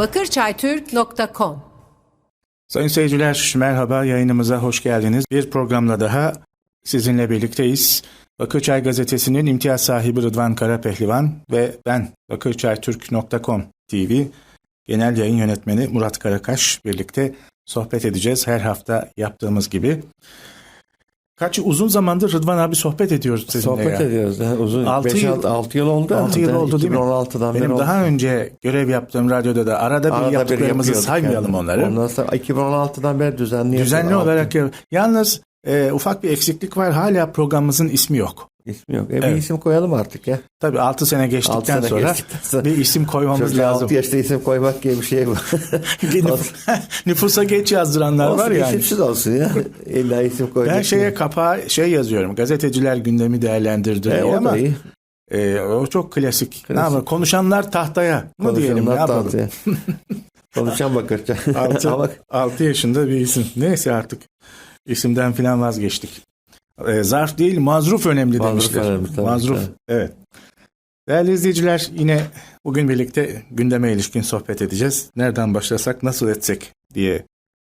bakırçaytürk.com Sayın seyirciler merhaba yayınımıza hoş geldiniz. Bir programla daha sizinle birlikteyiz. Bakırçay gazetesinin imtiyaz sahibi Rıdvan Karapehlivan ve ben bakırçaytürk.com TV genel yayın yönetmeni Murat Karakaş birlikte sohbet edeceğiz her hafta yaptığımız gibi. Kaç uzun zamandır Rıdvan abi sohbet ediyoruz sizinle Sohbet ya. ediyoruz. Ya. Uzun Altı 5 yıl- 6 6 yıl oldu. 6 yıl oldu değil mi? 2016'dan beri Benim oldu. daha önce görev yaptığım radyoda da arada bir Arada bir yaptıklarımızı yapıyorduk saymayalım yani. onları. Ondan sonra 2016'dan beri düzenli Düzenli olarak yap- Yalnız e, ufak bir eksiklik var. Hala programımızın ismi yok. İsmi yok. E, Evet. Bir isim koyalım artık ya. Tabii 6 sene geçtikten Altı sene sonra geçtikten sonra. bir isim koymamız lazım. 6 yaşta isim koymak gibi bir şey bu. Nüf- Nüfusa geç yazdıranlar var olsun, yani. isimsiz olsun ya. İlla isim koyacak. Ben şeye kapağa şey yazıyorum. Gazeteciler gündemi değerlendirdi e, o ama da iyi. e, o çok klasik. Ne Klasik. yapalım? Konuşanlar tahtaya mı diyelim? Ne yapalım? Konuşan bakırca. 6, Ama 6 yaşında bir isim. Neyse artık isimden filan vazgeçtik. E, zarf değil mazruf önemli Mazruf demişler. önemli, tabii, mazruf tabii. evet. Değerli izleyiciler yine bugün birlikte gündeme ilişkin sohbet edeceğiz. Nereden başlasak nasıl etsek diye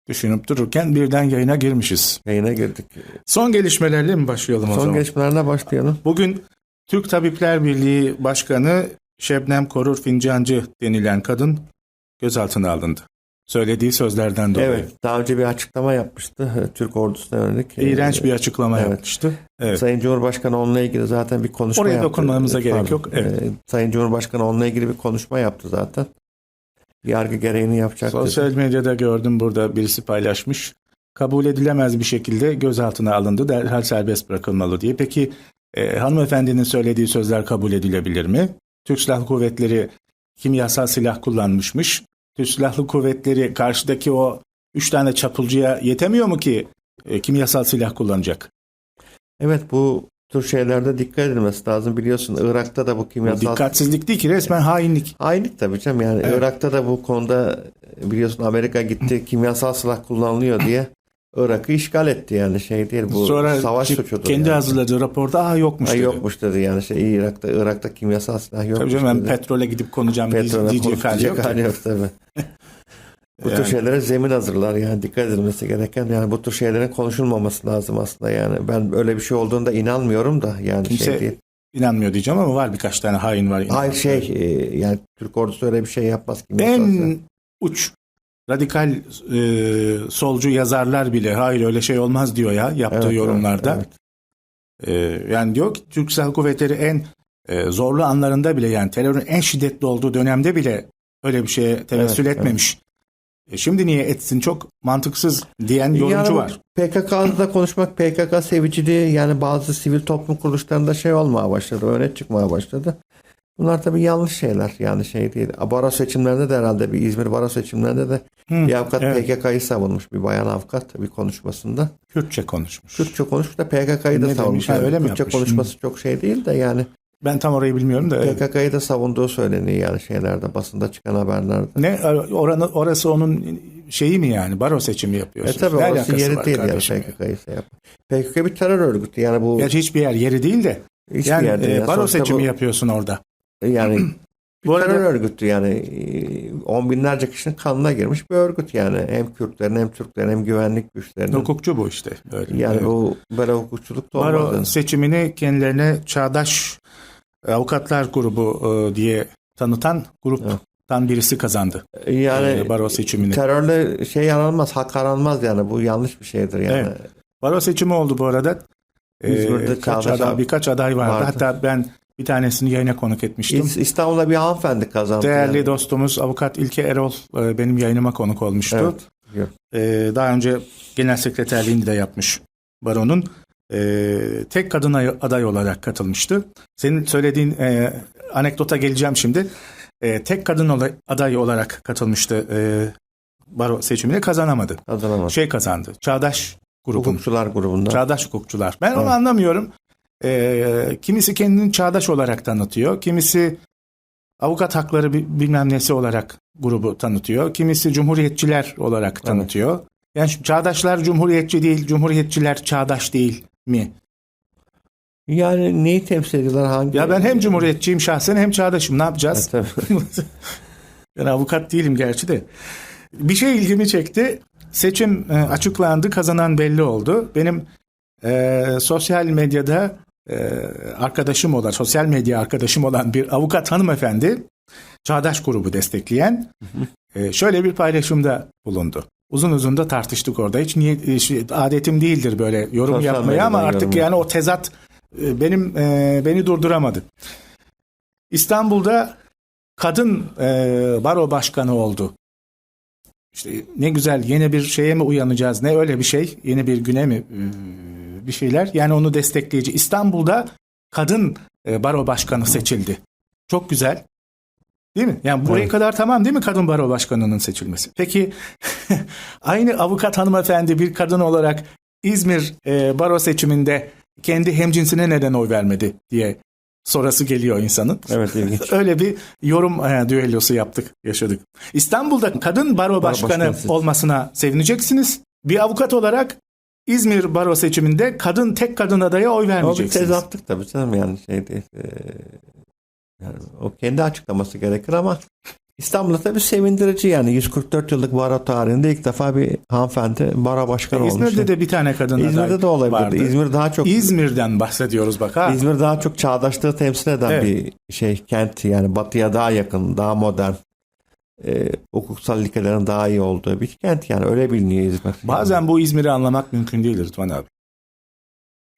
düşünüp dururken birden yayına girmişiz. yayına girdik. Son gelişmelerle mi başlayalım o Son zaman? gelişmelerine başlayalım. Bugün Türk Tabipler Birliği Başkanı Şebnem Korur Fincancı denilen kadın gözaltına alındı. Söylediği sözlerden dolayı. Evet. Daha önce bir açıklama yapmıştı. e, Türk ordusuna yönelik. İğrenç E, bir açıklama evet. yapmıştı. Evet. Sayın Cumhurbaşkanı onunla ilgili zaten bir konuşma Oraya yaptı. dokunmamıza Ee, gerek pardon. yok, evet. Ee, Sayın Cumhurbaşkanı onunla ilgili bir konuşma yaptı zaten. Yargı gereğini yapacak dedi. Sosyal medyada gördüm burada birisi paylaşmış. Kabul edilemez bir şekilde gözaltına alındı. Derhal serbest bırakılmalı diye. Peki e, hanımefendinin söylediği sözler kabul edilebilir mi? Türk Silahlı Kuvvetleri kimyasal silah kullanmışmış. Türk Silahlı Kuvvetleri karşıdaki o üç tane çapulcuya yetemiyor mu ki e, kimyasal silah kullanacak? Evet bu tür şeylerde dikkat edilmesi lazım. Biliyorsun Irak'ta da bu kimyasal... dikkatsizlik değil ki resmen hainlik. Hainlik tabii canım yani Evet. Irak'ta da bu konuda biliyorsun Amerika gitti kimyasal silah kullanılıyor diye Irak'ı işgal etti yani şey değil bu Sonra savaş suçudur. kendi yani. hazırladığı raporda aa yokmuş dedi. yokmuş dedi yani şey Irak'ta Irak'ta kimyasal silah yokmuş Tabii canım ben petrole gidip konacağım Petrole diyecek hali yok. hali yok tabii. Bu tür Yani. şeylere zemin hazırlar yani dikkat edilmesi gereken yani bu tür şeylerin konuşulmaması lazım aslında yani ben öyle bir şey olduğunda inanmıyorum da yani Kimse şey değil. İnanmıyor diyeceğim ama var birkaç tane hain var. Hayır şey e, yani Türk ordusu öyle bir şey yapmaz ki. En uç radikal e, solcu yazarlar bile hayır öyle şey olmaz diyor ya yaptığı Evet, yorumlarda. evet, E, yani diyor ki Türk Silahlı Kuvvetleri en e, zorlu anlarında bile yani terörün en şiddetli olduğu dönemde bile öyle bir şeye tevessül Evet, etmemiş. E, şimdi niye etsin çok mantıksız diyen yorumcu Yani var. PKK'da konuşmak PKK seviciliği yani bazı sivil toplum kuruluşlarında şey olmaya başladı, öne çıkmaya başladı. Bunlar tabii yanlış şeyler yani şey değil. Baro seçimlerinde de herhalde bir İzmir baro seçimlerinde de Hı, bir avukat evet, PKK'yı savunmuş bir bayan avukat bir konuşmasında. Kürtçe konuşmuş. Kürtçe konuşmuş da PKK'yı da Ne savunmuş. demiş? Yani öyle mi Kürtçe yapmış? konuşması çok şey değil de yani Ben tam orayı bilmiyorum da. evet. PKK'yı da savunduğu söyleniyor yani şeylerde basında çıkan haberlerde. Ne oranı, orası onun şeyi mi yani? Baro seçimi E yapıyorsunuz. tabii ne orası yeri değil yani? PKK'yı şey yap. PKK bir terör örgütü yani bu Gerçi hiçbir yer yeri değil de. hiçbir yani yerde. e, yani. baro Sonuçta seçimi bu- yapıyorsun orada. Yani bir Bu arada- terör örgütü yani e, on binlerce kişinin kanına girmiş bir örgüt yani hem Kürtlerin hem Türklerin hem güvenlik güçlerinin. Hukukçu bu işte. Böyle. Yani Evet. bu böyle hukukçuluk da Baro olmaz. seçimini kendilerine çağdaş avukatlar grubu e, diye tanıtan gruptan birisi kazandı. Yani e, baro seçimini. terörle şey aranmaz, hak aranmaz yani bu yanlış bir şeydir yani. Evet. Baro seçimi oldu bu arada. E, İzmir'de kaç aday, birkaç aday vardı. vardı. Hatta ben bir tanesini yayına konuk etmiştim. İs- İstanbul'da bir hanımefendi kazandı. Değerli yani. dostumuz avukat İlke Erol e, benim yayınıma konuk olmuştu. Evet. Ee, daha önce genel sekreterliğini de yapmış baronun. Ee, tek kadın ay- aday olarak katılmıştı. Senin söylediğin e, anekdota geleceğim şimdi. Tek kadın aday olarak katılmıştı e, baro seçimine kazanamadı. Kazanamadı. Şey kazandı. Çağdaş grubun. Hukukçular grubunda. Çağdaş hukukçular. Ben onu Evet. anlamıyorum. Ee, kimisi kendini çağdaş olarak tanıtıyor. Kimisi avukat hakları bi- bilmem nesi olarak grubu tanıtıyor. Kimisi cumhuriyetçiler olarak tanıtıyor. Yani şu çağdaşlar cumhuriyetçi değil, cumhuriyetçiler çağdaş değil mi? Yani neyi temsil ediyorlar? Hangi? Ya ben hem cumhuriyetçiyim şahsen hem çağdaşım. Ne yapacağız? Evet, tabii. Ben avukat değilim gerçi de. Bir şey ilgimi çekti. Seçim e, açıklandı, kazanan belli oldu. Benim e, sosyal medyada e, arkadaşım olan, sosyal medya arkadaşım olan bir avukat hanımefendi, Çağdaş grubu destekleyen, e, şöyle bir paylaşımda bulundu. Uzun uzun da tartıştık orada. Hiç niye e, adetim değildir böyle yorum Sosyal yapmaya ama artık yorum yani o tezat e, benim beni durduramadı. İstanbul'da kadın baro başkanı oldu. İşte ne güzel yeni bir şeye mi uyanacağız ne öyle bir şey yeni bir güne mi bir şeyler yani onu destekleyici. İstanbul'da kadın e, baro başkanı seçildi. Çok güzel. Değil mi? Yani buraya Evet. kadar tamam değil mi kadın baro başkanının seçilmesi? Peki aynı avukat hanımefendi bir kadın olarak İzmir e, baro seçiminde kendi hemcinsine neden oy vermedi diye sorası geliyor insanın. Evet ilginç. Öyle bir yorum e, düellosu yaptık, yaşadık. İstanbul'da kadın baro başkanı başkanı seç- olmasına sevineceksiniz. Bir avukat olarak İzmir baro seçiminde kadın tek kadın adaya oy O bir vermeyeceksiniz. tezatlık tabii canım yani şey değil. Ee, yani o kendi açıklaması gerekir ama İstanbul'da tabii sevindirici yani 144 yıllık baro tarihinde ilk defa bir hanımefendi baro başkanı olmuş. İzmir'de de bir tane kadın İzmir'de de olabilirdi. vardı. İzmir daha çok İzmir'den bahsediyoruz bak ha. İzmir daha çok çağdaşlığı temsil eden Evet. bir şey kent yani batıya daha yakın, daha modern. E, hukuksal ilkelerin daha iyi olduğu bir kent yani öyle biliniyor İzmir. Bazen bu İzmir'i anlamak mümkün değil Rıdvan abi.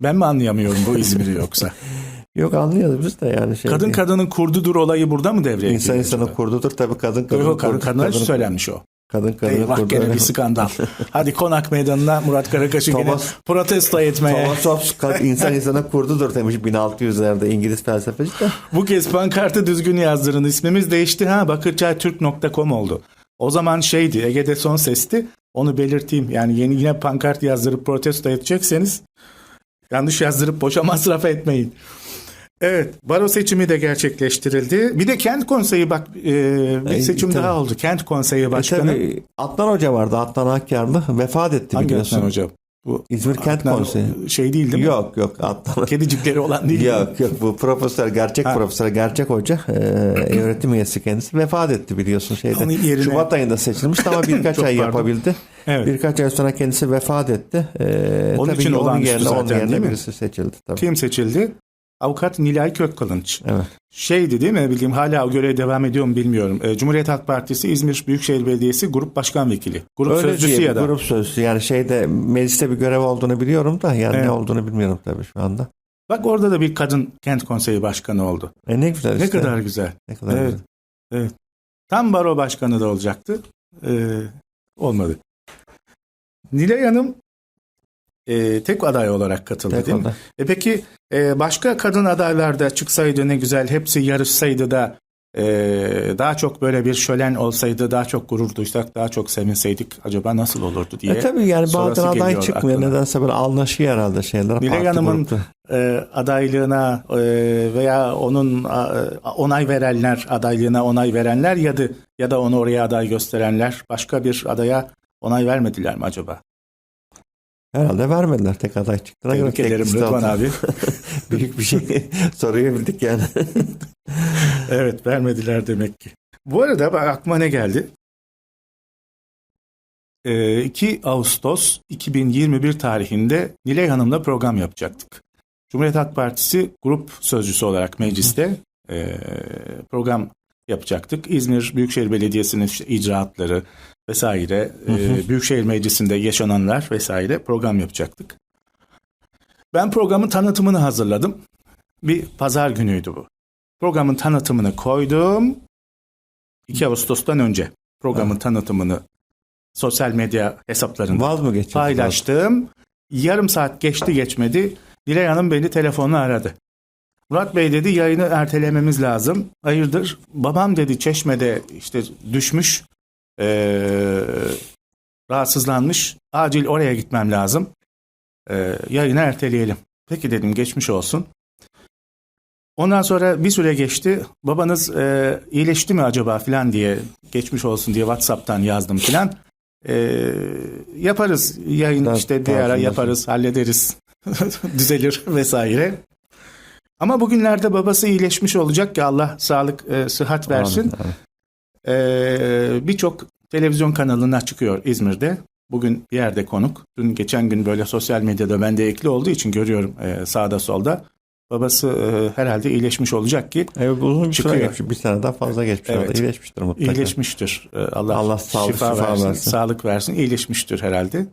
Ben mi anlayamıyorum bu İzmir'i yoksa? Yok anlıyoruz biz de yani şey. kadın değil. kadının kurdudur olayı burada mı devreye İnsan giriyor insanın acaba? kurdudur tabii kadın kadın Yok, kadın kurdu- kadına kadın- söylenmiş o. Kadın kadın Eyvah kurdu. gene bir skandal. Hadi konak meydanına Murat Karakaş'ı gene protesto etmeye. Thomas Hobbes insan insana kurdudur demiş 1600'lerde İngiliz felsefeci de. Bu kez pankartı düzgün yazdırın. İsmimiz değişti ha bakırçaytürk.com oldu. O zaman şeydi Ege'de son sesti. Onu belirteyim. Yani yeni yine pankart yazdırıp protesto edecekseniz yanlış yazdırıp boşa masraf etmeyin. Evet, baro seçimi de gerçekleştirildi. Bir de kent konseyi bak e, bir E, seçim tabii. daha oldu. Kent konseyi E başkanı. tabii Adnan Hoca vardı Adnan Akyarlı vefat etti Hangi biliyorsun. Adnan hocam? Bu İzmir Kent Konseyi. Şey değil değil mi? Yok yok Adnan. Kedicikleri olan değil. Yok yok bu profesör gerçek Ha. profesör gerçek hoca e, öğretim üyesi kendisi vefat etti biliyorsun şeyde. Onun yerine- Şubat ayında seçilmişti ama birkaç ay pardon. yapabildi. Evet. Birkaç ay sonra kendisi vefat etti. E, Onun tabii için onun yerine, onun zaten, yerine değil mi? birisi seçildi tabii. Kim seçildi? Avukat Nilay Kökkılınç. Evet. Şeydi değil mi bildiğim hala o görev devam ediyor mu bilmiyorum. E, Cumhuriyet Halk Partisi İzmir Büyükşehir Belediyesi Grup Başkan Vekili. Grup Öyle sözcüsü diye ya da. grup sözcüsü yani şeyde mecliste bir görev olduğunu biliyorum da yani Evet. ne olduğunu bilmiyorum tabii şu anda. Bak orada da bir kadın kent konseyi başkanı oldu. E ne güzel Ne işte. kadar güzel. Ne kadar Evet. güzel. Tam baro başkanı da olacaktı. E, olmadı. Nilay Hanım e, tek aday olarak katıldı Tek değil mi? oldu. E peki e, başka kadın adaylar da çıksaydı ne güzel hepsi yarışsaydı da e, daha çok böyle bir şölen olsaydı daha çok gurur duysak daha çok sevinseydik acaba nasıl olurdu diye. E tabii yani bazen aday çıkmıyor. aklına. Nedense böyle anlaşıyor herhalde şeyler. Nilay Hanım'ın e, adaylığına e, veya onun a, onay verenler adaylığına onay verenler ya da ya da onu oraya aday gösterenler başka bir adaya onay vermediler mi acaba? Herhalde vermediler tek aday çıktığına göre. Tebrik ederim Rıdvan abi. Büyük bir şey soruyu bildik yani. Evet vermediler demek ki. Bu arada bak aklıma ne geldi? Ee, 2 Ağustos 2021 tarihinde Nilay Hanım'la program yapacaktık. Cumhuriyet Halk Partisi grup sözcüsü olarak mecliste e, program yapacaktık. İzmir Büyükşehir Belediyesi'nin işte icraatları vesaire, e, Büyükşehir Meclisi'nde yaşananlar vesaire program yapacaktık. Ben programın tanıtımını hazırladım. Bir pazar günüydü bu. Programın tanıtımını koydum. 2 Ağustos'tan önce programın tanıtımını sosyal medya hesaplarında Vaz mı paylaştım. Yarım saat geçti geçmedi. Dilek Hanım beni telefonla aradı. Murat Bey dedi yayını ertelememiz lazım. Hayırdır? Babam dedi çeşmede işte düşmüş. Ee, rahatsızlanmış. Acil oraya gitmem lazım. Ee, yayını erteleyelim. Peki dedim geçmiş olsun. Ondan sonra bir süre geçti. Babanız e, iyileşti mi acaba filan diye geçmiş olsun diye WhatsApp'tan yazdım filan. E, yaparız yayın Evet, işte bir ara yaparız hallederiz düzelir vesaire. Ama bugünlerde babası iyileşmiş olacak ki Allah sağlık e, sıhhat versin. Amin, amin. Ee, birçok televizyon kanalına çıkıyor İzmir'de. Bugün bir yerde konuk. Dün geçen gün böyle sosyal medyada ben de ekli olduğu için görüyorum e, sağda solda. Babası e, herhalde iyileşmiş olacak ki Evet, uzun bir Çıkıyor. süre geçmiş. Bir seneden fazla geçmiş. Evet. orada. İyileşmiştir mutlaka. iyileşmiştir. E, Allah, Allah sağlık, şifa, şifa versin, versin. sağlık versin. İyileşmiştir herhalde.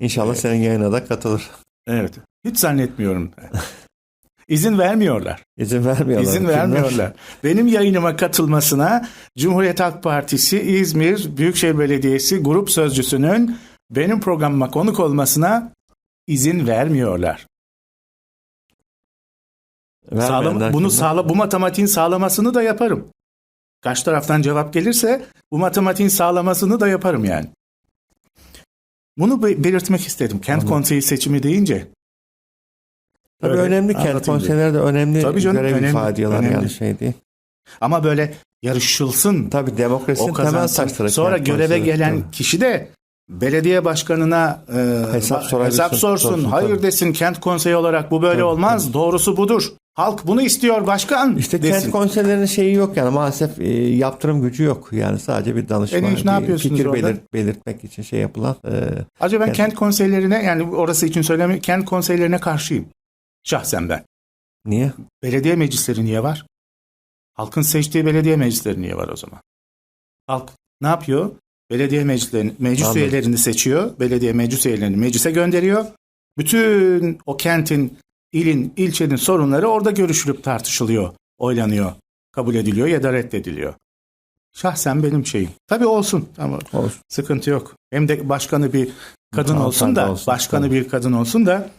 İnşallah senin yayına da katılır. Evet. Hiç zannetmiyorum. İzin vermiyorlar. İzin vermiyorlar. İzin vermiyorlar. Benim yayınıma katılmasına Cumhuriyet Halk Partisi İzmir Büyükşehir Belediyesi grup sözcüsünün benim programıma konuk olmasına izin vermiyorlar. Sağlam, bunu sağla bu matematiğin sağlamasını da yaparım. Kaç taraftan cevap gelirse bu matematiğin sağlamasını da yaparım yani. Bunu be- belirtmek istedim. Kent Anladım. konseyi seçimi deyince. Tabii Öyle önemli kent diye. konseyleri de önemli Tabii canım, görev önemli, ifade ediyorlar önemli. yani şey değil. Ama böyle yarışılsın. Tabii demokrasinin temel taşları. Sonra kent göreve gelen Tabii. kişi de belediye başkanına e, Hesap sorabilsin, hesap sorsun. sorsun, Hayır tabii. desin kent konseyi olarak bu böyle Tabii, olmaz. Doğrusu budur. Halk bunu istiyor başkan İşte desin. kent konseylerinin şeyi yok yani maalesef e, yaptırım gücü yok. Yani sadece bir danışma, E ne iş, ne bir yapıyorsunuz fikir orada? belir- belirtmek için şey yapılan. e, Acaba ben Yani- kent konseylerine yani orası için söylemiyorum. Kent konseylerine karşıyım. Şahsen ben. niye? Belediye meclisleri niye var? Halkın seçtiği belediye meclisleri niye var o zaman? Halk ne yapıyor? Belediye meclislerini, meclis Anladım. üyelerini seçiyor. Belediye meclis üyelerini meclise gönderiyor. Bütün o kentin, ilin, ilçenin sorunları orada görüşülüp tartışılıyor, oylanıyor, kabul ediliyor ya da reddediliyor. Şahsen benim şeyim. Tabii olsun ama Olsun. sıkıntı yok. Hem de başkanı bir kadın olsun da, olsun, başkanı tabii. bir kadın olsun da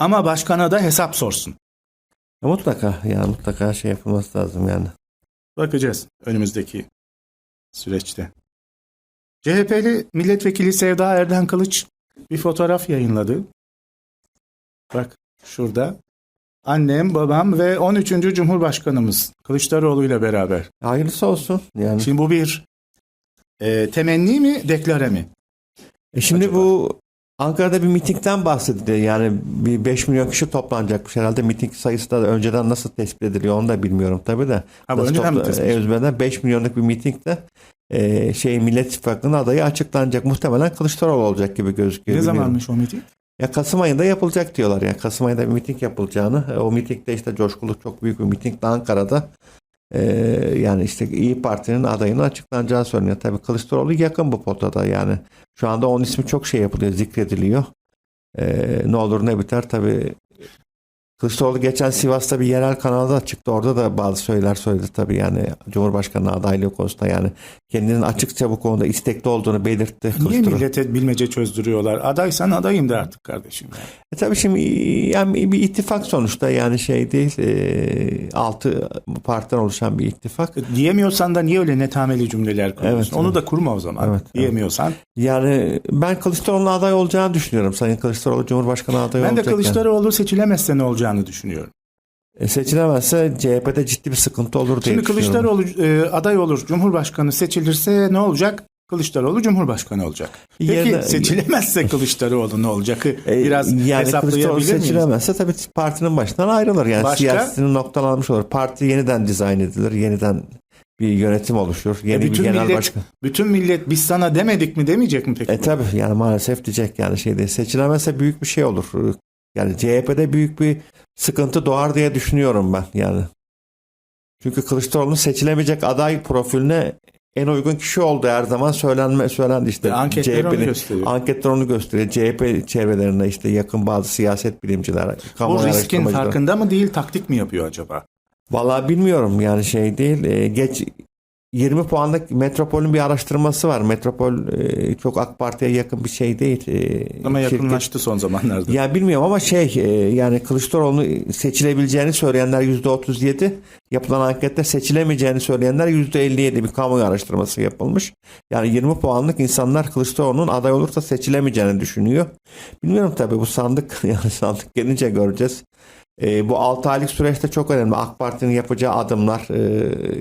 ama başkana da hesap sorsun. Ya mutlaka yani mutlaka şey yapılması lazım yani. Bakacağız önümüzdeki süreçte. CHP'li milletvekili Sevda Erden Kılıç bir fotoğraf yayınladı. Bak şurada. Annem, babam ve 13. Cumhurbaşkanımız Kılıçdaroğlu ile beraber. Hayırlısı olsun yani. Şimdi bu bir e, temenni mi, deklare mi? E şimdi acaba? bu Ankara'da bir mitingden bahsediliyor. Yani bir 5 milyon kişi toplanacakmış herhalde. Miting sayısı da önceden nasıl tespit ediliyor onu da bilmiyorum tabii de. Bu Nasıl önceden topla-? Ezberden 5 milyonluk bir mitingde e, şey Millet İttifakı'nın adayı açıklanacak. Muhtemelen Kılıçdaroğlu olacak gibi gözüküyor. Ne bilmiyorum. zamanmış o miting? Ya Kasım ayında yapılacak diyorlar. Yani Kasım ayında bir miting yapılacağını. e, O mitingde işte coşkulu çok büyük bir miting de Ankara'da. E, yani işte İyi Parti'nin adayının açıklanacağı söyleniyor. Tabii Kılıçdaroğlu yakın bu potada yani. Şu anda onun ismi çok şey yapılıyor, zikrediliyor. E, ne olur ne biter tabii. Kılıçdaroğlu geçen Sivas'ta bir yerel kanalda çıktı. Orada da bazı söyler söyledi tabii yani Cumhurbaşkanı adaylığı konusunda yani kendinin açıkça bu konuda istekli olduğunu belirtti. Niye Kılıçdaroğlu. millete bilmece çözdürüyorlar? Adaysan adayım de artık kardeşim. Yani. E tabii şimdi yani bir ittifak sonuçta yani şey değil e, altı partiden oluşan bir ittifak. Diyemiyorsan da niye öyle netameli cümleler kuruyorsun? Evet, Onu evet. da kurma o zaman. Evet, evet. Diyemiyorsan. Yani ben Kılıçdaroğlu'na aday olacağını düşünüyorum. Sayın Kılıçdaroğlu Cumhurbaşkanı adayı Ben de olacak. yani. Kılıçdaroğlu seçilemezse ne olacağını düşünüyorum. E, seçilemezse CHP'de ciddi bir sıkıntı olur diye Şimdi. Kılıçdaroğlu e, aday olur, Cumhurbaşkanı seçilirse ne olacak? Kılıçdaroğlu Cumhurbaşkanı olacak. Peki Yerine- seçilemezse Kılıçdaroğlu ne olacak? E, Biraz yani Kılıçdaroğlu hesaplayabilir miyiz? seçilemezse tabii partinin başından ayrılır. Yani Başka? siyasetini noktalanmış olur. Parti yeniden dizayn edilir. Yeniden bir yönetim oluşur. Yeni bir E, bütün genel millet- başkan. Bütün millet biz sana demedik mi demeyecek mi peki? E tabi yani maalesef diyecek yani şeyde seçilemezse büyük bir şey olur. Yani CHP'de büyük bir sıkıntı doğar diye düşünüyorum ben yani. Çünkü Kılıçdaroğlu'nun seçilemeyecek aday profiline en uygun kişi oldu her zaman söylenme söylendi işte. E, anketler onu CHP'nin gösteriyor. Anketler onu gösteriyor. CHP çevrelerinde işte yakın bazı siyaset bilimciler, Bu riskin farkında mı değil, taktik mi yapıyor acaba? Vallahi bilmiyorum yani şey değil. E, geç 20 puanlık Metropol'ün bir araştırması var. Metropol e, çok AK Parti'ye yakın bir şey değil. E, Ama şirket- yakınlaştı son zamanlarda. Ya bilmiyorum ama şey e, yani Kılıçdaroğlu'nu seçilebileceğini söyleyenler %37 yapılan ankette seçilemeyeceğini söyleyenler %57 bir kamuoyu araştırması yapılmış. Yani 20 puanlık insanlar Kılıçdaroğlu'nun aday olursa seçilemeyeceğini düşünüyor. Bilmiyorum tabii bu sandık yani sandık gelince göreceğiz. E, bu 6 aylık süreçte çok önemli. AK Parti'nin yapacağı adımlar e,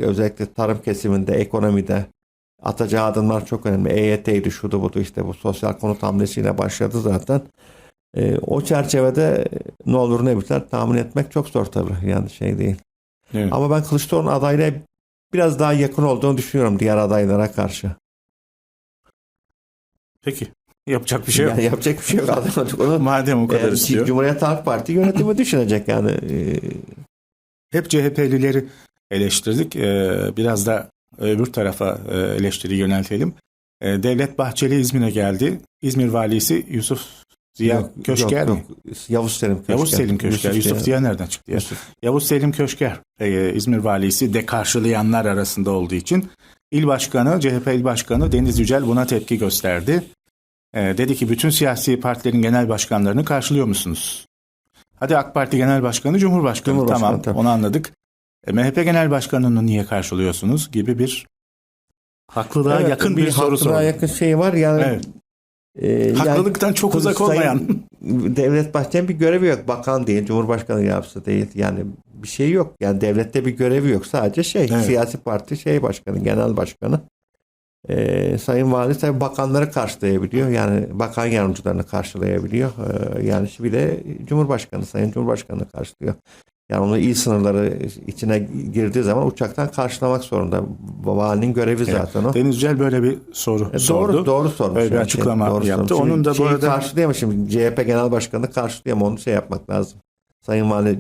özellikle tarım kesiminde, ekonomide atacağı adımlar çok önemli. EYT'ydi, şudu budu işte bu sosyal konut hamlesiyle başladı zaten. E, o çerçevede ne olur ne biter tahmin etmek çok zor tabii. Yani şey değil. Evet. Ama ben Kılıçdaroğlu'nun adayla biraz daha yakın olduğunu düşünüyorum diğer adaylara karşı. Peki. Yapacak bir şey yok. Yani yapacak bir şey yok. Adam onu Madem o kadar e, istiyor. Cumhuriyet Halk Parti yönetimi düşünecek yani. E, Hep CHP'lileri eleştirdik. Ee, biraz da öbür tarafa e, eleştiri yöneltelim. Ee, Devlet Bahçeli İzmir'e geldi. İzmir valisi Yusuf Ziya yok, Köşker yok, mi? yok. Yavuz Selim Köşker. Yavuz Selim Köşker. Yusuf, Ziya- Ziya nereden çıktı ya? Yusuf. Yavuz Selim Köşker e, İzmir valisi de karşılayanlar arasında olduğu için İl Başkanı, CHP İl Başkanı Deniz Yücel buna tepki gösterdi. E, dedi ki bütün siyasi partilerin genel başkanlarını karşılıyor musunuz? Hadi AK Parti Genel Başkanı Cumhurbaşkanı, Cumhurbaşkanı, tamam tabii. onu anladık. E, MHP Genel Başkanı'nı niye karşılıyorsunuz gibi bir haklılığa Evet, yakın bir, soru haklılığa sordu. yakın şey var yani. Evet. e, yani Haklılıktan çok uzak olmayan. Devlet Bahçeli'nin bir görevi yok. Bakan değil, Cumhurbaşkanı yapsa değil. Yani bir şey yok. Yani devlette bir görevi yok. Sadece şey Evet. siyasi parti şey başkanı, genel başkanı. Ee, Sayın Vali tabii bakanları karşılayabiliyor. Yani bakan yardımcılarını karşılayabiliyor. Ee, yani bir de Cumhurbaşkanı, Sayın Cumhurbaşkanı karşılıyor. Yani onu il sınırları içine girdiği zaman uçaktan karşılamak zorunda. Valinin görevi zaten o. Deniz Yücel böyle bir soru E, sordu. Doğru, doğru sormuş. Öyle bir yani. açıklama Doğru yaptı. sormuş. Onun da bu Şeyi arada- karşılayamaz şimdi. CHP Genel Başkanı karşılayamaz. Onu şey yapmak lazım. Sayın Vali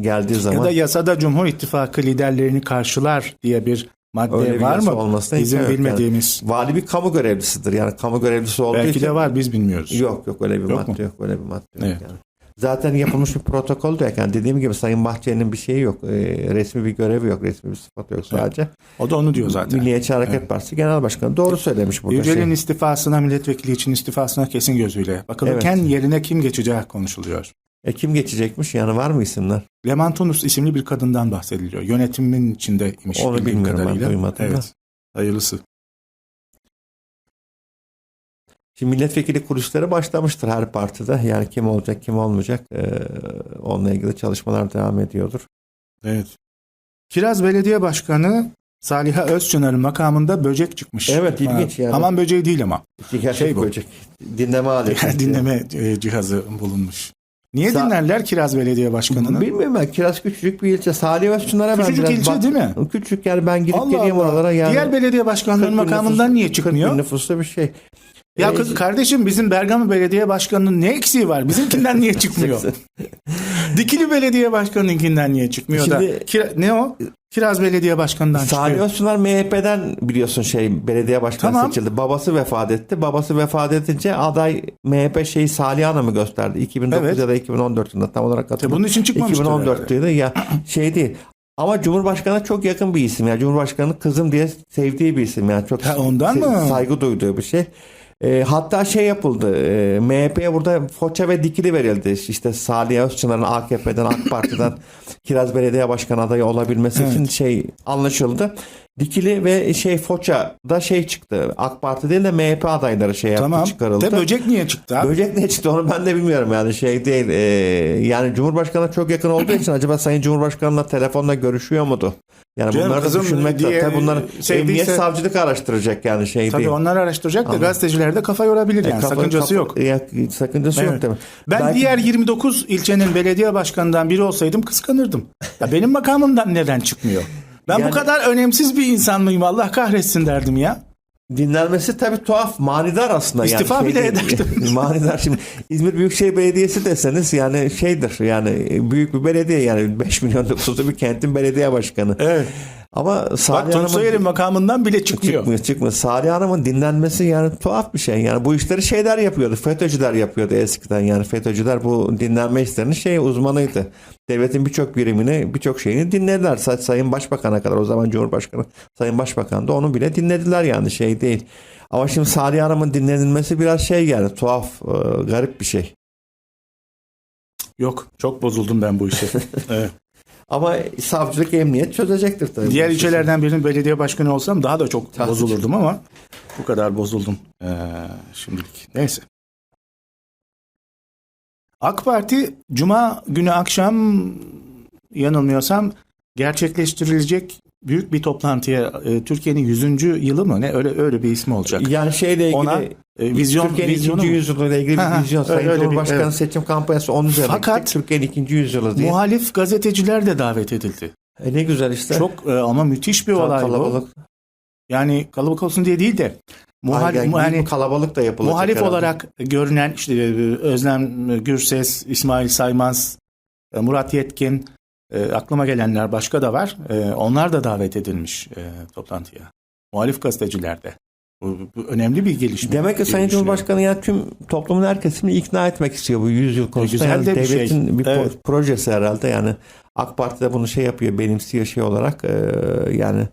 geldiği Ya zaman da yasada Cumhur İttifakı liderlerini karşılar diye bir madde öyle var mı? olmasına Bizim yok. bilmediğimiz. Yani vali bir kamu görevlisidir. Yani kamu görevlisi olduğu Belki için de var biz bilmiyoruz. Yok yok öyle bir Yok madde yok. Öyle bir madde yok. Evet. Yani. Zaten yapılmış bir protokol diyor. Yani dediğim gibi Sayın Bahçeli'nin bir şeyi yok. Ee, resmi bir görevi yok. Resmi bir sıfatı yok sadece. O da onu diyor zaten. Milliyetçi Hareket Evet. Partisi Genel Başkanı. Doğru söylemiş burada. Yücel'in Şey. istifasına milletvekili için istifasına kesin gözüyle bakılırken yerine kim geçeceği konuşuluyor. E, kim geçecekmiş? Yani var mı isimler? Leman Tunus isimli bir kadından bahsediliyor. Yönetimin içindeymiş. Onu bilmiyorum ben, kadarıyla. duymadım da. Evet. Hayırlısı. Şimdi milletvekili kuruluşları başlamıştır her partide. Yani kim olacak kim olmayacak ee, onunla ilgili çalışmalar devam ediyordur. Evet. Kiraz Belediye Başkanı Saliha Özçınar'ın makamında böcek çıkmış. Evet, ilginç yani. Aman böceği değil ama. Gerçek Şey bu. böcek. Dinleme aleti. Dinleme e, cihazı bulunmuş. Niye Sa- dinlerler Kiraz Belediye Başkanı'nı? Bilmiyorum ben. Kiraz küçücük bir ilçe. Salih Özçınar'a ben Küçücük biraz ilçe bak- değil mi? Küçük yani ben gidip Allah geleyim Allah. oralara. Yani Diğer belediye başkanlarının 40 bin makamından nüfus- niye 40 çıkmıyor? bin nüfuslu bir şey. Ya Ee, kız kardeşim bizim Bergama Belediye Başkanı'nın ne eksiği var? Bizimkinden niye çıkmıyor? Dikili Belediye Başkanı'nınkinden niye çıkmıyor da? Şimdi- Kira- ne o? Kiraz Belediye Başkanı'ndan Salih çıkıyor. Özçınar MHP'den biliyorsun şey belediye başkanı Tamam. seçildi. Babası vefat etti. Babası vefat edince aday MHP şeyi Salih Hanım'ı gösterdi. 2009 Evet. ya da 2014 yılında tam olarak E hatırlamıyorum. bunun için çıkmamıştır 2014 herhalde. yılı ya şey değil. Ama Cumhurbaşkanı'na çok yakın bir isim. Yani Cumhurbaşkanı'nın kızım diye sevdiği bir isim. Yani çok Ha, ondan mı? saygı duyduğu bir şey. E, hatta şey yapıldı. E, MHP'ye burada Foça ve Dikili verildi. İşte Salih Özçınar'ın AKP'den AK Parti'den Kiraz Belediye Başkanı adayı olabilmesi Evet. için şey anlaşıldı. Dikili ve şey Foça'da şey çıktı. AK Parti değil de MHP adayları şey yaptı Tamam. çıkarıldı. De böcek niye çıktı abi? Böcek ne çıktı onu ben de bilmiyorum yani şey değil. Ee, yani Cumhurbaşkanı'na çok yakın olduğu için acaba Sayın Cumhurbaşkanı'la telefonla görüşüyor mudur? Yani Canım bunları da düşünmek diye tabii bunlar sevdiyse- emniyet savcılık araştıracak yani şey Tabii değil. onlar araştıracak da gazeteciler de kafa yorabilir yani. Kafa- sakıncası kafa- yok. Ya, sakıncası yok Evet. tabii. Ben Belki- diğer 29 ilçenin belediye başkanından biri olsaydım kıskanırdım. Ya benim makamımdan neden çıkmıyor? Ben Yani- bu kadar önemsiz bir insan mıyım? Allah kahretsin derdim ya. Dinlenmesi tabii tuhaf, manidar aslında. İstifa yani bile değil. ederdim. manidar şimdi İzmir Büyükşehir Belediyesi deseniz yani şeydir yani büyük bir belediye yani 5 milyon nüfuslu bir kentin belediye başkanı. Evet. Ama Bak Salih Tunç Hanım'ın Soyer'in makamından bile çıkmıyor. çıkmıyor çıkmıyor. Salih Hanım'ın dinlenmesi yani tuhaf bir şey. Yani bu işleri şeyler yapıyordu. FETÖ'cüler yapıyordu eskiden yani FETÖ'cüler bu dinlenme işlerinin şey uzmanıydı. Devletin birçok birimini birçok şeyini dinlediler. Say- Sayın Başbakan'a kadar o zaman Cumhurbaşkanı Sayın Başbakan da onu bile dinlediler yani şey değil. Ama şimdi Salih Hanım'ın dinlenilmesi biraz şey yani tuhaf, e, garip bir şey. Yok çok bozuldum ben bu işe. Evet. Ama savcılık emniyet çözecektir tabii. Diğer ilçelerden birinin belediye başkanı olsam daha da çok Tabii. bozulurdum ama bu kadar bozuldum ee, şimdilik. Neyse. AK Parti Cuma günü akşam yanılmıyorsam gerçekleştirilecek büyük bir toplantıya e, Türkiye'nin 100. yılı mı ne öyle öyle bir ismi olacak. Yani şeyle ilgili Ona e, vizyon Türkiye'nin vizyonu ikinci yüzyılıyla ilgili bir vizyon. Sayın öyle bir- Cumhurbaşkanı evet. seçim kampanyası onun üzerine Fakat-. Türkiye'nin ikinci yüzyılı diye. Muhalif gazeteciler de davet edildi. E ne güzel işte. Çok e, ama müthiş bir Kal- olay bu. kalabalık. Yani kalabalık olsun diye değil de muhal, Ay, yani yani kalabalık da yapılacak. muhalif herhalde. olarak görünen işte e, Özlem Gürses, İsmail Saymaz, e, Murat Yetkin, e, aklıma gelenler başka da var. E, onlar da davet edilmiş e, toplantıya. Muhalif gazeteciler de. Bu, bu önemli bir gelişme. Demek ki diye Sayın. Cumhurbaşkanı yani tüm toplumun her kesimini ikna etmek istiyor bu 100 yıl konusunda. güzel Yani de bir şey. devletin bir pro- Evet. projesi herhalde yani AK Parti de bunu şey yapıyor benimsiyor şey olarak e, yani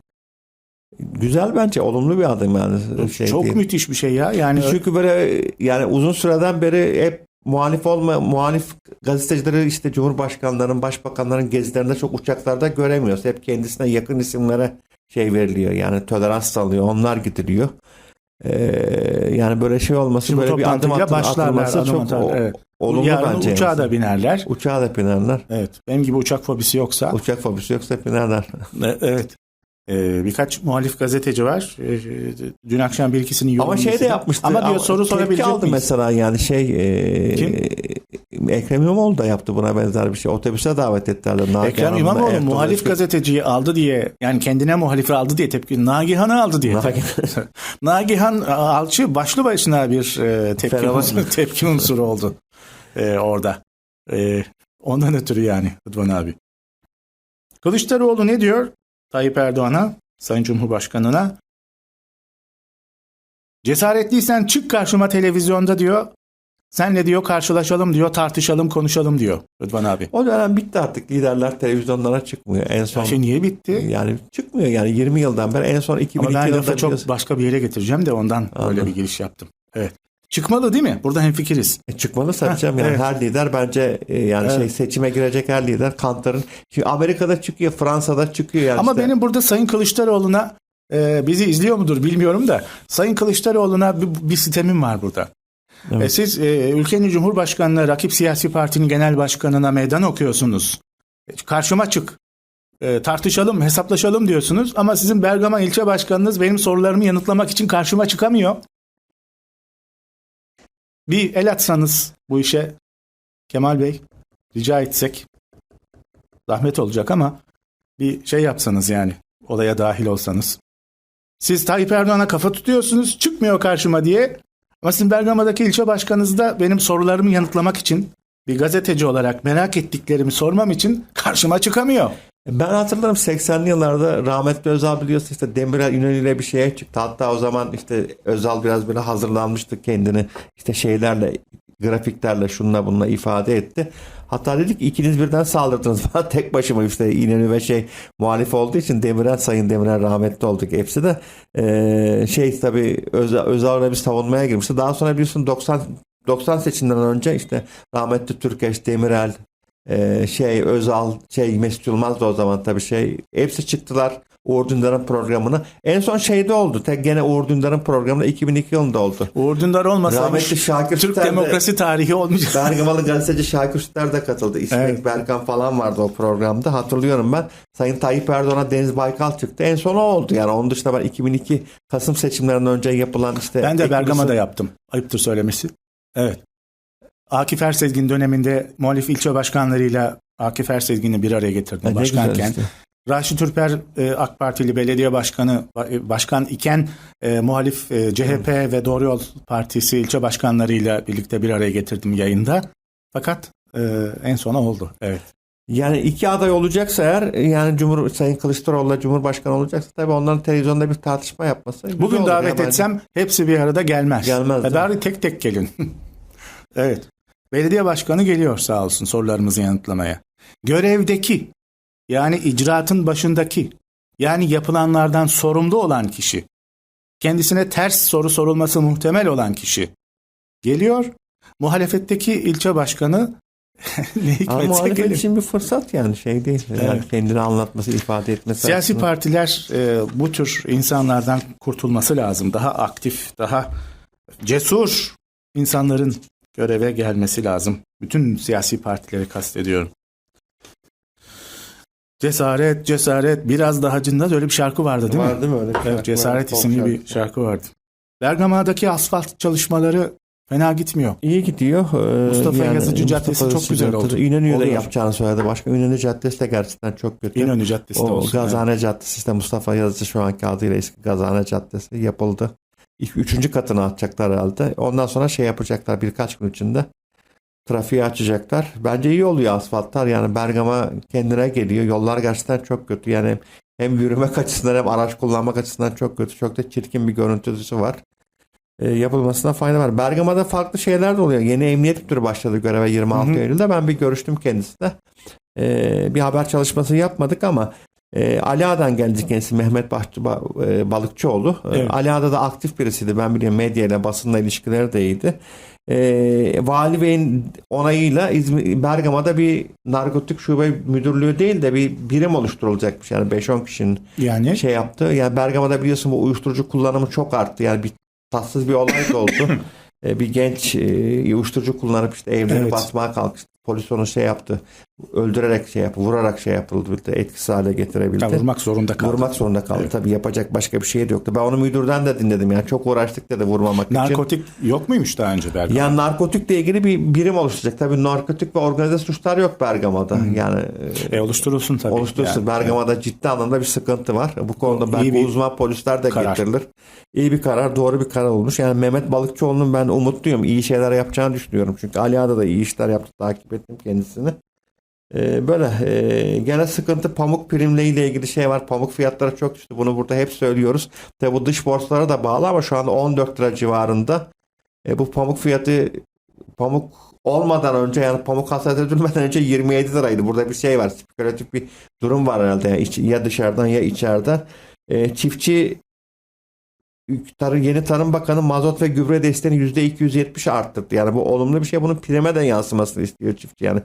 güzel bence olumlu bir adım yani. Şey Çok değil. müthiş bir şey ya. Yani Çünkü böyle yani uzun süreden beri hep muhalif olma muhalif gazetecileri işte cumhurbaşkanlarının, başbakanların gezilerinde çok uçaklarda göremiyoruz. Hep kendisine yakın isimlere şey veriliyor. Yani tolerans sağlıyor. Onlar gidiliyor. Ee, yani böyle şey olması Şimdi böyle bir adım toplantıyla atı, başlarlar, atılması adım çok atarlar, o- evet. olumlu yarın bence. uçağa da binerler. Uçağa da binerler. Evet. Benim gibi uçak fobisi yoksa. Uçak fobisi yoksa binerler. Evet. E, birkaç muhalif gazeteci var. E, dün akşam bir ikisini Ama yorumunu şey de yapmıştı. Ama diyor soru sorabilecek aldı miyiz? mesela yani şey e, Kim? Ekrem İmamoğlu da yaptı buna benzer bir şey. Otobüse davet ettiler. Nagihan Ekrem İmamoğlu Ertuğrul muhalif Özkök. gazeteciyi aldı diye yani kendine muhalifi aldı diye tepki Nagihan'ı aldı diye. Nagihan- Nagihan Alçı başlı başına bir e, tepki, unsuru, tepki unsuru oldu e, orada. E, ondan ötürü yani Rıdvan abi. Kılıçdaroğlu ne diyor Tayyip Erdoğan'a, Sayın Cumhurbaşkanı'na? Cesaretliysen çık karşıma televizyonda diyor. Senle diyor karşılaşalım diyor, tartışalım, konuşalım diyor Rıdvan abi. O dönem bitti artık. Liderler televizyonlara çıkmıyor. En son Şey niye bitti? yani çıkmıyor yani 20 yıldan beri en son 2002 Ama ben yılında lafı çok biliyorsun. başka bir yere getireceğim de ondan Anladım. böyle bir giriş yaptım. Evet. Çıkmalı değil mi? Burada hemfikiriz. E, çıkmalı satacağım yani evet. her lider bence e, yani Evet. şey seçime girecek her lider Kantar'ın Amerika'da çıkıyor, Fransa'da çıkıyor yani Ama işte. benim burada Sayın Kılıçdaroğlu'na e, bizi izliyor mudur bilmiyorum da Sayın Kılıçdaroğlu'na bir, bir sitemim var burada. Evet. E, siz e, ülkenin Cumhurbaşkanı'na, rakip siyasi partinin genel başkanına meydan okuyorsunuz. E, Karşıma çık. E, tartışalım, hesaplaşalım diyorsunuz ama sizin Bergama ilçe başkanınız benim sorularımı yanıtlamak için karşıma çıkamıyor. Bir el atsanız bu işe Kemal Bey rica etsek zahmet olacak ama bir şey yapsanız yani olaya dahil olsanız. Siz Tayyip Erdoğan'a kafa tutuyorsunuz çıkmıyor karşıma diye ama sizin Bergama'daki ilçe başkanınız da benim sorularımı yanıtlamak için bir gazeteci olarak merak ettiklerimi sormam için karşıma çıkamıyor. Ben hatırlarım 80'li yıllarda rahmetli Özal biliyorsun işte Demirel ile bir şeye çıktı. Hatta o zaman işte Özal biraz böyle hazırlanmıştı kendini işte şeylerle grafiklerle şunla bununla ifade etti. Hatta dedik ki ikiniz birden saldırdınız bana tek başıma işte İnönü ve şey muhalif olduğu için Demirel Sayın Demirel rahmetli olduk hepsi de Ee, şey tabii Özal, Özal'la bir savunmaya girmişti. Daha sonra biliyorsun 90 90 seçimden önce işte rahmetli Türkeş, Demirel, ee, şey Özal, şey Mesut Yılmaz da o zaman tabii şey hepsi çıktılar Uğur Dündar'ın programına. En son şeyde oldu. Tek gene Uğur Dündar'ın programında 2002 yılında oldu. Uğur Dündar olmasaymış Rahmetli Şakir Türk Süter de- demokrasi tarihi olmayacak. Bergamalı gazeteci Şakir Süter de katıldı. İsmek Evet. Berkan falan vardı o programda. Hatırlıyorum ben. Sayın Tayyip Erdoğan'a Deniz Baykal çıktı. En son o oldu yani. Onun dışında ben 2002 Kasım seçimlerinden önce yapılan işte Ben de Ekim'in Bergama'da yaptım. Ayıptır söylemesi. Evet. Akif Ersezgin döneminde muhalif ilçe başkanlarıyla Akif Ersezgin'i bir araya getirdim Ha, ne başkanken. işte. Raşit Ürper e, AK Partili belediye başkanı e, başkan iken e, muhalif e, CHP ve Doğru Yol Partisi ilçe başkanlarıyla birlikte bir araya getirdim yayında. Fakat e, en sona oldu. Evet. Yani iki aday olacaksa eğer yani Cumhur Sayın Kılıçdaroğlu'la Cumhurbaşkanı olacaksa tabii onların televizyonda bir tartışma yapması. Bugün davet bence. etsem hepsi bir arada gelmez. Gelmez, E, Bari tek tek gelin. evet. Belediye başkanı geliyor sağ olsun sorularımızı yanıtlamaya. Görevdeki yani icraatın başındaki yani yapılanlardan sorumlu olan kişi kendisine ters soru sorulması muhtemel olan kişi geliyor. Muhalefetteki ilçe başkanı ne Ama muhalefet gelin. için bir fırsat yani şey değil. Yani Evet. kendini anlatması, ifade etmesi. Siyasi açısından. partiler e, bu tür insanlardan kurtulması lazım. Daha aktif, daha cesur insanların göreve gelmesi lazım. Bütün siyasi partileri kastediyorum. Cesaret, cesaret, biraz daha cında öyle bir şarkı vardı değil mi? Var mi öyle? bir Evet, şarkı? Cesaret Var, isimli pop bir şarkı. şarkı vardı. Bergama'daki asfalt çalışmaları fena gitmiyor. İyi gidiyor. Ee, Mustafa Yazıcı Caddesi çok güzel Caddesi, oldu. İnönü'yle Oluyor. yapacağını söyledi. Başka İnönü Caddesi de gerçekten çok kötü. İnönü Caddesi de o olsun. Gazhane Caddesi işte Mustafa Yazıcı şu anki adıyla eski Gazhane Caddesi yapıldı. İlk üçüncü katını atacaklar herhalde. Ondan sonra şey yapacaklar birkaç gün içinde. Trafiği açacaklar. Bence iyi oluyor asfaltlar. Yani Bergama kendine geliyor. Yollar gerçekten çok kötü. Yani hem yürümek açısından hem araç kullanmak açısından çok kötü. Çok da çirkin bir görüntüsü var. E, yapılmasına fayda var. Bergama'da farklı şeyler de oluyor. Yeni emniyet müdürü başladı göreve 26 Hı hı. Eylül'de. Ben bir görüştüm kendisiyle. E, bir haber çalışması yapmadık ama e, Ali Ağa'dan geldi kendisi Mehmet Bahçı, Ba- e, Balıkçıoğlu. E, Evet. Ali Ağa'da da aktif birisiydi. Ben biliyorum medyayla basınla ilişkileri de iyiydi. E, Vali Bey'in onayıyla İzmir, Bergama'da bir narkotik şube müdürlüğü değil de bir birim oluşturulacakmış. Yani 5-10 kişinin Yani şey yaptı. Yani Bergama'da biliyorsun bu uyuşturucu kullanımı çok arttı. Yani bir tatsız bir olay da oldu. Bir genç e, uyuşturucu kullanıp işte evleri Evet. basmaya kalkıştı. Polis onu şey yaptı. Öldürerek şey yaptı. Vurarak şey yapıldı. Etkisiz hale getirebildi. ya vurmak zorunda kaldı. Vurmak zorunda kaldı. Tabii yapacak başka bir şey de yoktu. Ben onu müdürden de dinledim. Yani çok uğraştık dedi vurmamak için. Narkotik yok muymuş daha önce Bergama? Yani narkotikle ilgili bir birim oluşturacak. Tabii narkotik ve organize suçlar yok Bergama'da. Yani e, oluşturulsun tabii. oluşturulsun. Yani, Bergama'da ciddi anlamda bir sıkıntı var. Bu konuda belki uzman polisler de karar. getirilir. İyi bir karar, doğru bir karar olmuş. Yani Mehmet Balıkçıoğlu'nun ben umutluyum. İyi şeyler yapacağını düşünüyorum. Çünkü Ali Ağa'da da iyi işler yaptı. Takip ettim kendisini. Ee, böyle e, gene sıkıntı pamuk primle ile ilgili şey var. Pamuk fiyatları çok düştü. Bunu burada hep söylüyoruz. Tabi bu dış borsalara da bağlı ama şu anda 14 lira civarında. E, bu pamuk fiyatı pamuk olmadan önce yani pamuk hasat edilmeden önce 27 liraydı. Burada bir şey var. Spekülatif bir durum var herhalde. Yani iç- ya dışarıdan ya içeriden. E, çiftçi Tarı, yeni Tarım Bakanı mazot ve gübre desteğini %270 arttırdı. Yani bu olumlu bir şey. Bunun prime de yansımasını istiyor çiftçi. Yani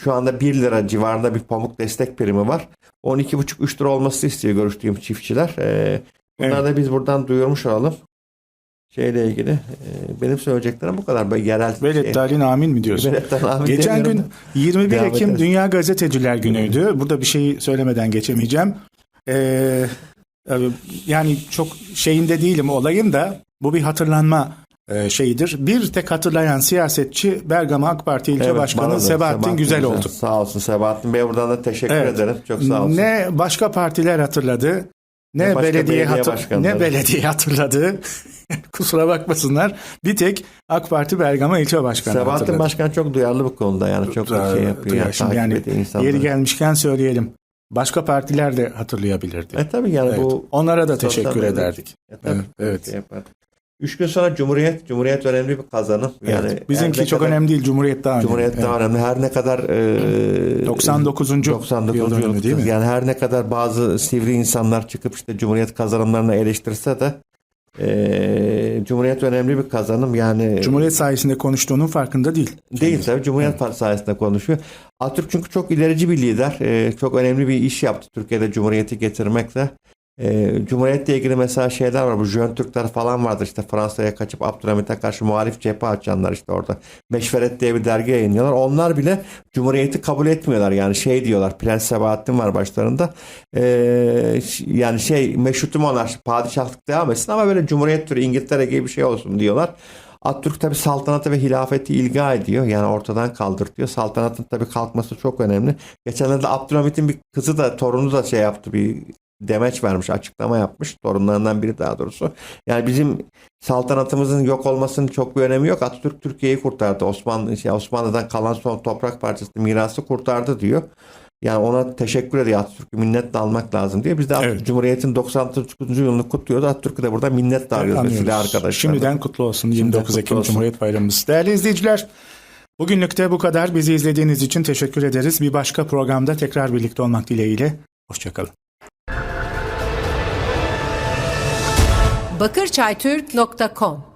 şu anda 1 lira civarında bir pamuk destek primi var. 12,5-3 lira olması istiyor görüştüğüm çiftçiler. Ee, bunları da biz buradan duyurmuş olalım. Şeyle ilgili. Ee, benim söyleyeceklerim bu kadar. Böyle yerel Velet Dalin amin mi diyorsun? Amin Geçen gün demiyorum 21 Devam Ekim ederiz. Dünya Gazeteciler Günü'ydü. Burada bir şey söylemeden geçemeyeceğim. Ee, e, yani çok şeyinde değilim olayın da bu bir hatırlanma e, şeyidir. Bir tek hatırlayan siyasetçi Bergama AK Parti İlçe Evet, Başkanı da Sebahattin Güzel oldu. Sağ olsun Sebahattin Bey buradan da teşekkür Evet. ederim. Çok sağ olsun. Ne başka partiler hatırladı, ne, Ne belediye, belediye hatır- başkanları. ne belediye hatırladı. Kusura bakmasınlar. Bir tek AK Parti Bergama İlçe Başkanı Sebahattin hatırladı. Başkan çok duyarlı bu konuda yani çok Ee, şey yapıyor. ya Yani. Yeri gelmişken söyleyelim. Başka partiler de hatırlayabilirdi. E tabii yani Evet. bu Onlara da teşekkür ederdik. E tabii, Evet. Şey. Üç gün sonra Cumhuriyet, Cumhuriyet önemli bir kazanım. Yani Evet. Bizimki çok kadar- önemli değil. Cumhuriyet daha önemli. Cumhuriyet Evet. daha önemli. Her ne kadar e, 99. 99. yıl dönümü değil mi? Yani her ne kadar bazı sivri insanlar çıkıp işte Cumhuriyet kazanımlarını eleştirse de e, Cumhuriyet önemli bir kazanım. Yani Cumhuriyet sayesinde konuştuğunun farkında değil. Değil tabii Cumhuriyet Partisi sayesinde konuşuyor. Atatürk çünkü çok ilerici bir lider. Ee, çok önemli bir iş yaptı Türkiye'de Cumhuriyeti getirmekle. Ee, Cumhuriyetle ilgili mesela şeyler var. Bu Jön Türkler falan vardır işte Fransa'ya kaçıp Abdülhamit'e karşı muhalif cephe açanlar işte orada. Beşveret diye bir dergi yayınlıyorlar. Onlar bile Cumhuriyeti kabul etmiyorlar. Yani şey diyorlar. Prens Sebahattin var başlarında. Ş- yani şey meşrutu monarşi padişahlık devam etsin ama böyle Cumhuriyet türü İngiltere gibi bir şey olsun diyorlar. Atatürk tabi saltanatı ve hilafeti ilga ediyor. Yani ortadan kaldırtıyor. Saltanatın tabi kalkması çok önemli. Geçenlerde Abdülhamit'in bir kızı da torunu da şey yaptı bir demeç vermiş, açıklama yapmış. Torunlarından biri daha doğrusu. Yani bizim saltanatımızın yok olmasının çok bir önemi yok. Atatürk Türkiye'yi kurtardı. Osmanlı şey, Osmanlı'dan kalan son toprak parçası mirası kurtardı diyor. Yani ona teşekkür ediyor Atatürk'ü minnetle almak lazım diye. Biz de Evet. Cumhuriyet'in 99. yılını kutluyoruz. Atatürk'ü de burada minnetle arıyoruz silah arkadaşlar. Şimdiden kutlu olsun 29 kutlu Ekim olsun. Cumhuriyet Bayramımız. Değerli izleyiciler, bugünlük de bu kadar. Bizi izlediğiniz için teşekkür ederiz. Bir başka programda tekrar birlikte olmak dileğiyle. Hoşçakalın. bakırçaytürk.com